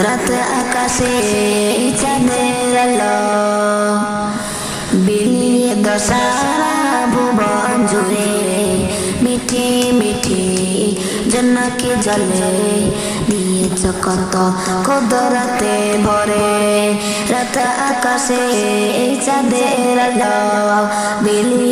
রাত আকাশে চাঁদের আলো। বিলিয়ে দশারা ভুবন জুড়ে মিঠি মিঠি জন্নকে জলে দিয়েছ কত কদরাতে ভরে। রাত আকাশে চাঁদের আলো, বিলিয়ে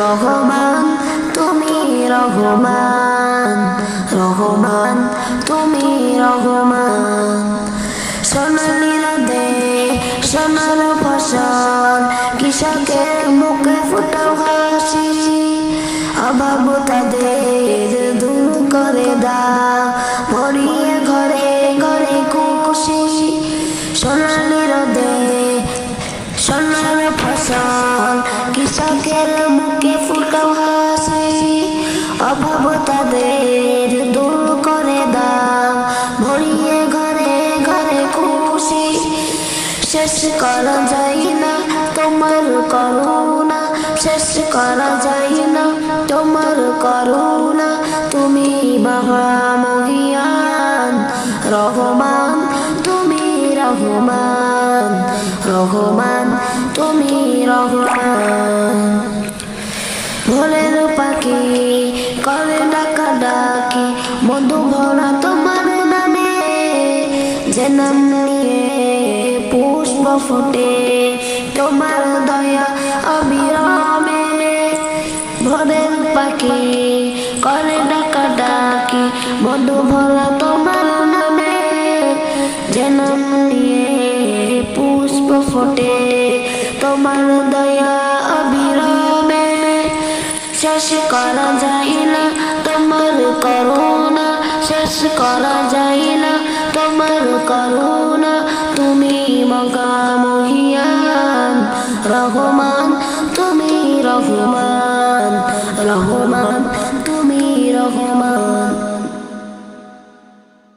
রহমান, তুমি রহমান রহমান, তুমি রহমান। সোনালি রাধে সোনার ফসল, কৃষকের মুখে ফুটাও হাসি। অভাব তাদের দূর করে দা ভরিয়ে ঘরে ঘরে খুশি। সোনালি রোদে সোনার ফসল কৃষকের মুখে ফুটাও হাসি অভাব তাদের দূর করে দাও। ভরিয়ে ঘরে ঘরে খুশি, শেষ করা যায় না তোমার করুণা, শেষ করা যায় না তোমার করুণা। তুমি মহামহিয়ান, রহমান, তুমি রহমান রহমান। তুমি রহমান ভোরের পাখি, করে ডাকা ডাকি। মধু ভরা তোমার নামে যে নাম নিয়ে পুষ্প ফুটে। তোমার দয়া অবিরামে। ভোরের পাখি, করে ডাকা ডাকি। মধু ভরা তোমার দয়া অবিরামে শেষ করা যায় না তোমার করুণা শেষ করা যায় না তোমার করুণা তুমি মগা মহিয়ান রহমান তুমি রহমান রহমান তুমি রহমান